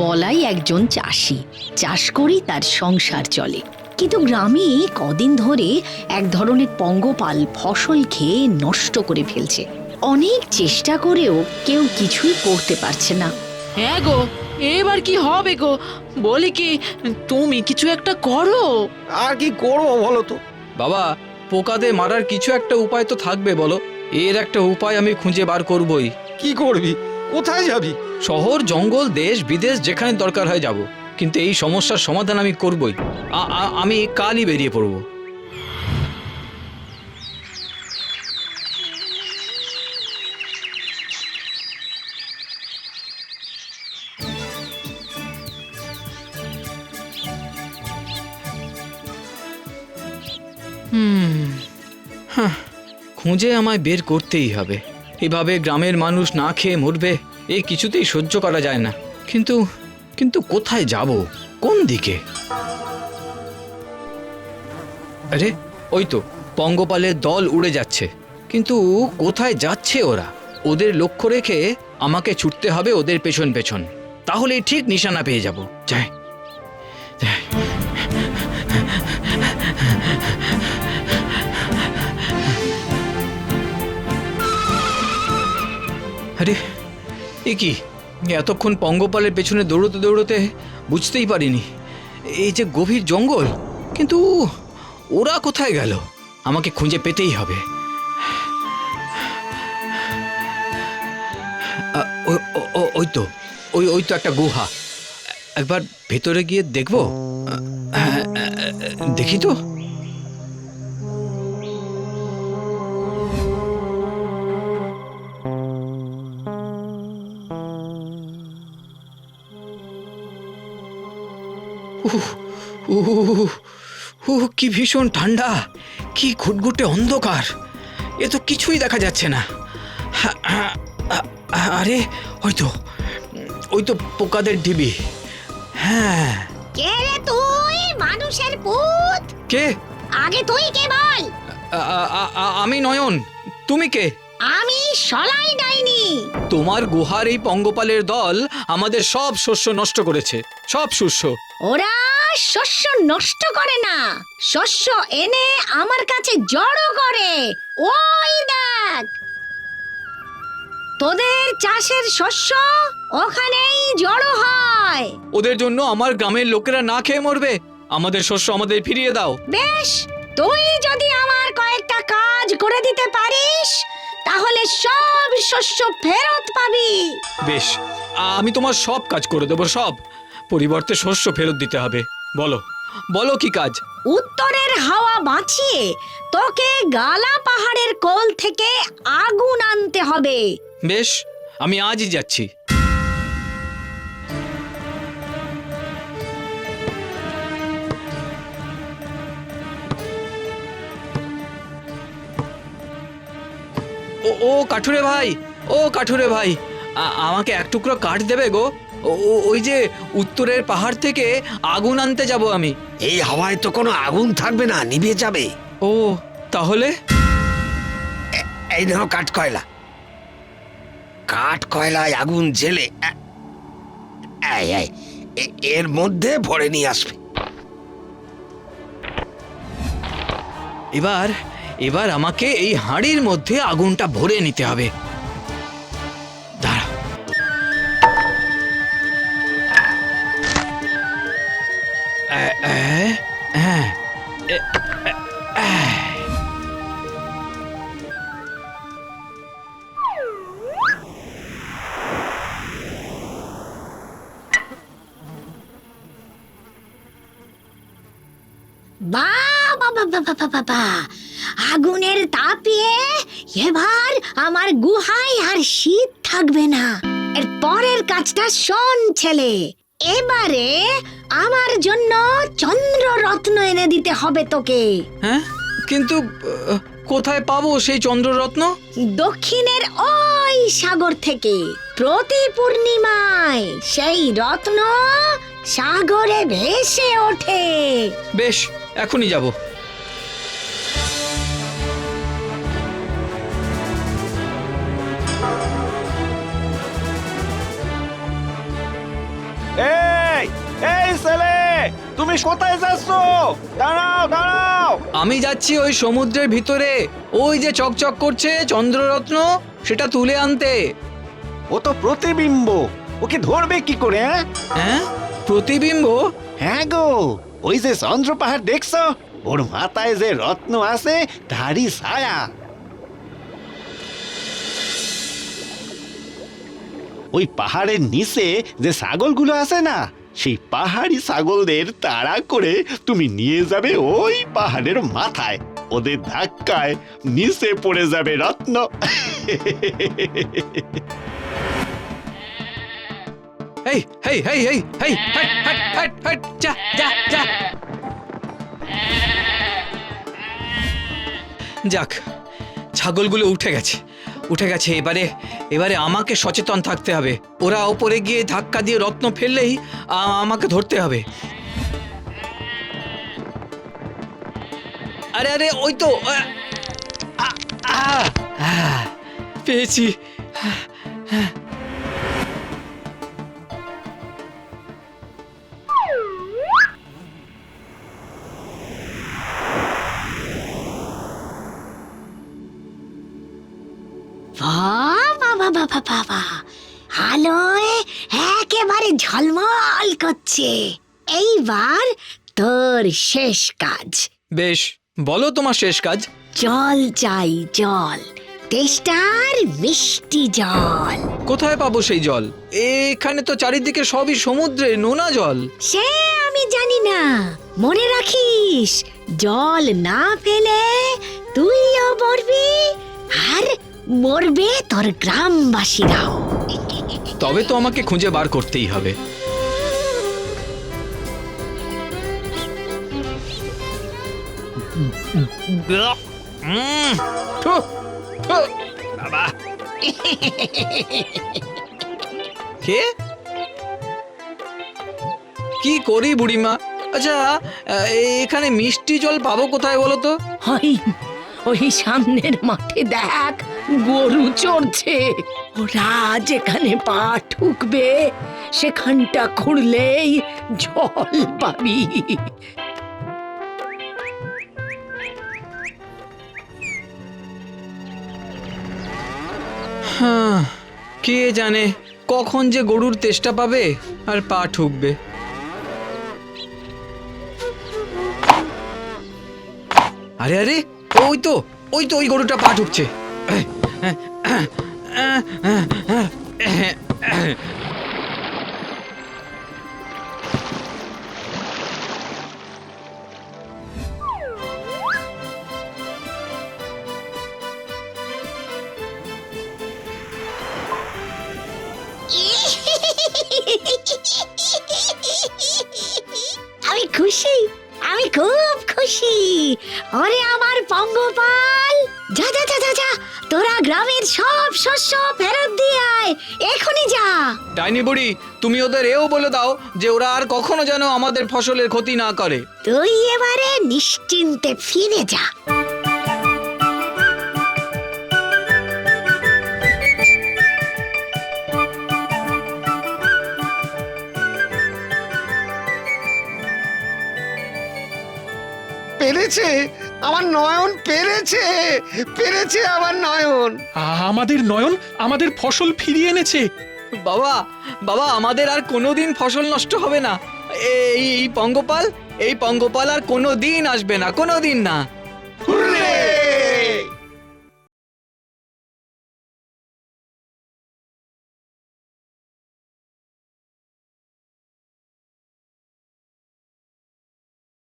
বলাই একজন চাষি। চাষ করেই তার সংসার চলে। কিন্তু গ্রামে কদিন ধরে এক ধরনের পঙ্গপাল ফসল খেয়ে নষ্ট করে ফেলছে। অনেক চেষ্টা করেও কেউ কিছুই করতে পারছে না। হ্যাঁ গো এবার কি হবে গো? বলি কি তুমি কিছু একটা করো। আর কি করব বলো তো? বাবা পোকাদের মারার কিছু একটা উপায় তো থাকবে বলো। এর একটা উপায় আমি খুঁজে বার করবই। কি করবি? কোথায় যাবি? শহর, জঙ্গল, দেশ, বিদেশ, যেখানে দরকার হয় যাব। কিন্তু এই সমস্যার সমাধান আমি করবই। আমি কালই বেরিয়ে পড়ব। খুঁজে আমায় বের করতেই হবে। এভাবে গ্রামের মানুষ না খেয়ে মরবে। এই কিছুতেই সহ্য করা যায় না। কিন্তু কিন্তু কোথায় যাব? কোন দিকে? আরে, ওই তো, পঙ্গপালের দল উড়ে যাচ্ছে। কিন্তু কোথায় যাচ্ছে ওরা? ওদের লক্ষ্য রেখে আমাকে ছুটতে হবে ওদের পেছন পেছন। তাহলেই ঠিক নিশানা পেয়ে যাব। যাই। আরে এ কি? এতক্ষণ পঙ্গপালের পেছনে দৌড়তে দৌড়তে বুঝতেই পারিনি। এই যে গভীর জঙ্গল কিন্তু ওরা কোথায় গেল? আমাকে খুঁজে পেতেই হবে। ওই তো ওই ওই তো একটা গুহা। একবার ভেতরে গিয়ে দেখব? হ্যাঁ, দেখি তো। উহ, উহ, কি ভীষণ ঠান্ডা কি ঘুটঘুটে অন্ধকার। এ তো কিছুই দেখা যাচ্ছে না। আরে ওই তো ওই তো পোকাদের ঢিবি। হ্যাঁ। কে রে তুই? মানুষের পুত। কে? আগে তুই কে বল? আমি নয়ন। তুমি কে? আমি সলাই ডাইনি। তোমার গুহার এই পঙ্গপালের দল আমাদের সব শস্য নষ্ট করেছে। সব শস্য। ওরা শস্য নষ্ট করে না। শস্য এনে আমার কাছে জড়ো করে। ওই দেখ। তোদের চাষের শস্য ওখানেই জড়ো হয়। ওদের জন্য আমার গ্রামের লোকেরা না খেয়ে মরবে। আমাদের শস্য আমাদের ফিরিয়ে দাও। বেশ তুই যদি আমার কয়েকটা কাজ করে দিতে পারিস তাহলে সব শস্য ফেরত পাবি। বেশ আমি তোমার সব কাজ করে দেবো সব। পরিবর্তে শস্য ফেরত দিতে হবে। বলো। বলো কি কাজ? উত্তরের হাওয়া বাঁচিয়ে তোকে গালা পাহাড়ের কোল থেকে আগুন আনতে হবে। বেশ আমি আজই যাচ্ছি। ও ও কাঠুরে ভাই ও কাঠুরে ভাই আমাকে এক টুকরো কাঠ দেবে গো? ওই যে উত্তরের পাহাড় থেকে আগুন আনতে যাব আমি। এই হাওয়ায় তো কোনো আগুন থাকবে না নিভে যাবে। ও তাহলে? এই নাও কাঠ কয়লা। কাঠ কয়লায় আগুন জেলে এর মধ্যে ভরে নিয়ে আসবে। এবার এবার আমাকে এই হাঁড়ির মধ্যে আগুনটা ভরে নিতে হবে। আগুনের তাপিয়ে এবার আমার গুহায় আর শীত থাকবে না। এর পরের কাজটা শোন ছেলে। এবারে আমার জন্য চন্দ্ররত্ন এনে দিতে হবে তোকে। হ্যাঁ? কিন্তু আহ, কোথায় পাবো সেই চন্দ্ররত্ন? দক্ষিণের ওই সাগর থেকে প্রতি পূর্ণিমায় সেই রত্ন সাগরে ভেসে ওঠে। বেশ এখনই যাব। তুমি কোথায় যাচ্ছ? দাঁড়াও দাঁড়াও। আমি যাচ্ছি ওই সমুদ্রের ভিতরে। ওই যে চকচক করছে চন্দ্ররত্ন সেটা তুলে আনতে। ও তো প্রতিবিম্ব। ওকে ধরবে কি করে হ্যাঁ? হ্যাঁ? প্রতিবিম্ব? হ্যাঁ গো। ওই যে চন্দ্র পাহাড় দেখছ? ওর মাথায় যে রত্ন আছে তারই ছায়া। ওই পাহাড়ের নিচে যে ছাগলগুলো আছে না সেই পাহাড়ি ছাগলদের তাড়া করে তুমি নিয়ে যাবে ওই পাহাড়ের মাথায়। ওদের ধাক্কায় নিচে পড়ে যাবে রত্ন। হেই হেই হেই হেই যাক, ছাগলগুলো উঠে গেছে। উঠে গেছে। এবারে এবারে আমাকে সচেতন থাকতে হবে। ওরা ওপরে গিয়ে ধাক্কা দিয়ে রত্ন ফেললেই আমাকে ধরতে হবে। আরে আরে, ওই তো পেয়েছি। বাবা বাবা বাবা বাবা আলোয় একেবারে ঝলমল করছে এইবার তোর শেষ কাজ বেশ বলো তোমার শেষ কাজ জল চাই জল তেষ্টার মিষ্টি জল কোথায় পাবো সেই জল এখানে তো চারিদিকে সবই সমুদ্রে নোনা জল সে আমি জানি না মনে রাখিস জল না ফেলে তুইও মরবি আর মরবে তোর গ্রামবাসীরাও। তবে তো আমাকে খুঁজে বার করতেই হবে। বাবা। কে? কি করি বুড়িমা? আচ্ছা আহ, এখানে মিষ্টি জল পাবো কোথায় বলো তো? ওই ওই সামনের মাঠে দেখ। গরু চড়ছে। ওরা যেখানে পা ঠুকবে। সেখানটা খুঁড়লেই জল পাবি। কে জানে কখন যে গরুর তেষ্টা পাবে আর পা ঠুকবে। আরে আরে, ওই তো ওই তো ওই গরুটা পা ঠুকছে। আমি খুশি আমি খুব খুশি। ওরে আমার পঙ্গপাল। যা যা যা যা যা। তোরা গ্রামের সব শস্য ফেরত দিয়ে আয়। এখনই যা। ডাইনি বুড়ি তুমি ওদের এও বলে দাও যে ওরা আর কখনো যেন আমাদের ফসলের ক্ষতি না করে। তুই এবারে নিশ্চিন্তে ফিরে যা। পেরেছে? আমার নয়ন পেরেছে পেরেছে আমার নয়ন। আমাদের নয়ন আমাদের ফসল ফিরিয়ে এনেছে। বাবা বাবা আমাদের আর কোনোদিন ফসল নষ্ট হবে না। এই এই পঙ্গপাল এই পঙ্গপাল আর কোনো দিন আসবে না কোনো দিন না।